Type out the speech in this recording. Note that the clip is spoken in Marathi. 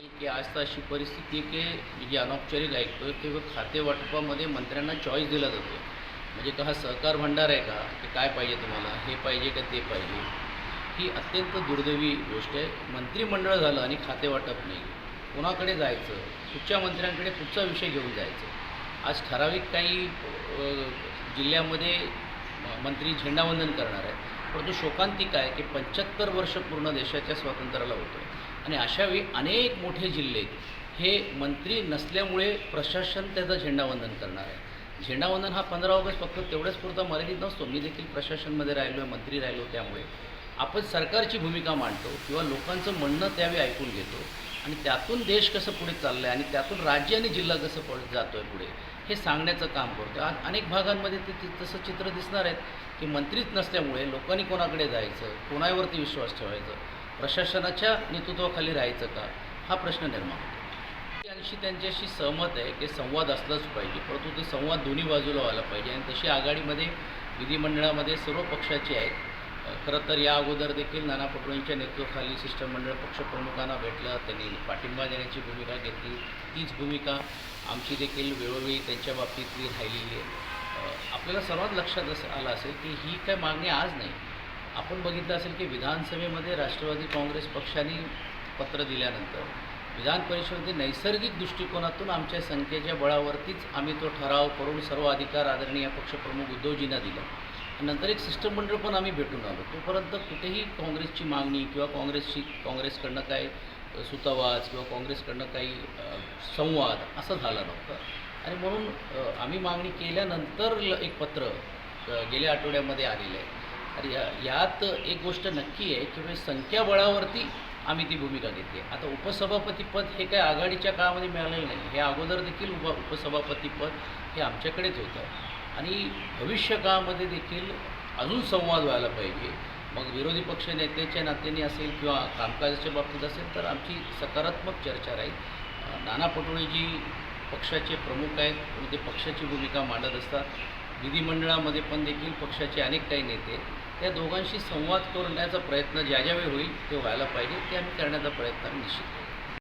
की आज तर अशी परिस्थिती आहे की जी अनौपचारिक ऐकतो तेव्हा खाते वाटपामध्ये मंत्र्यांना चॉईस दिला जातो म्हणजे का हा सहकार भंडार आहे का? की काय पाहिजे तुम्हाला? हे पाहिजे का ते पाहिजे? ही अत्यंत दुर्दैवी गोष्ट आहे. मंत्रिमंडळ झालं आणि खाते वाटप नाही. कोणाकडे जायचं? कुठच्या मंत्र्यांकडे कुठचा विषय घेऊन जायचं? आज ठराविक काही जिल्ह्यामध्ये मंत्री झेंडावंदन करणार आहेत. परंतु शोकांतिक आहे की पंच्याहत्तर वर्ष पूर्ण देशाच्या स्वातंत्र्याला होतं आणि अशावेळी अनेक मोठे जिल्हे हे मंत्री नसल्यामुळे प्रशासन त्याचं झेंडावंदन करणार आहे. झेंडावंदन हा पंधरा ऑगस्ट फक्त तेवढ्याच पुरता मर्यादित नसतो. मी देखील प्रशासनमध्ये राहिलो आहे मंत्री राहिलो त्यामुळे. आपण सरकारची भूमिका मांडतो किंवा लोकांचं म्हणणं त्यावेळी ऐकून घेतो. आणि त्यातून देश कसं पुढे चाललं आहे आणि त्यातून राज्य आणि जिल्हा कसं पुढे जातो आहे पुढे हे सांगण्याचं काम करतो. आज अनेक भागांमध्ये ते ते तसं चित्र दिसणार आहेत की मंत्रीच नसल्यामुळे लोकांनी कोणाकडे जायचं? कोणावरती विश्वास ठेवायचा? प्रशासनाच्या नेतृत्वाखाली राहायचं का? हा प्रश्न निर्माण होतो. अंशी त्यांच्याशी सहमत आहे की संवाद असलाच पाहिजे परंतु ते संवाद दोन्ही बाजूला व्हायला पाहिजे आणि तशी आघाडीमध्ये विधिमंडळामध्ये सर्व पक्षाचे आहेत. खरं तर या अगोदर देखील नाना पटोलेंच्या नेतृत्वाखाली शिष्टमंडळ पक्षप्रमुखांना भेटलं त्यांनी पाठिंबा देण्याची भूमिका घेतली. तीच भूमिका आमची देखील वेळोवेळी त्यांच्या बाबतीतली राहिलेली आहे. आपल्याला सर्वात लक्षात असं आलं असेल की ही काय मागणी आज नाही. आपण बघितलं असेल की विधानसभेमध्ये राष्ट्रवादी काँग्रेस पक्षाने पत्र दिल्यानंतर विधान परिषदेमध्ये नैसर्गिक दृष्टिकोनातून आमच्या संख्येच्या बळावरतीच आम्ही तो ठराव करून सर्व अधिकार आदरणीय पक्षप्रमुख उद्धवजींना दिला. नंतर एक शिष्टमंडळ पण आम्ही भेटून आलो. तोपर्यंत कुठेही काँग्रेसची मागणी किंवा काँग्रेसची काँग्रेसकडनं काही सुतावाज किंवा काँग्रेसकडनं काही संवाद असं झालं नव्हतं. आणि म्हणून आम्ही मागणी केल्यानंतर एक पत्र गेल्या आठवड्यामध्ये आलेलं आहे. आणि या यात एक गोष्ट नक्की आहे की म्हणजे संख्याबळावरती आम्ही ती भूमिका घेतली आता उपसभापतीपद हे काय आघाडीच्या काळामध्ये मिळालेलं नाही. हे अगोदर देखील उप उपसभापतीपद हे आमच्याकडेच होतं. आणि भविष्य काळामध्ये देखील अजून संवाद व्हायला पाहिजे. मग विरोधी पक्ष नेत्याच्या नात्याने असेल किंवा कामकाजाच्या बाबतीत असेल तर आमची सकारात्मक चर्चा राहील. अं, नाना पटोलेजी पक्षाचे प्रमुख आहेत. ते पक्षाची भूमिका मांडत असतात. विधिमंडळामध्ये पण देखील पक्षाचे अनेक काही नेते त्या दोघांशी संवाद करण्याचा प्रयत्न ज्या ज्यावेळी होईल ते व्हायला पाहिजे ते आम्ही करण्याचा प्रयत्न आम्ही निश्चित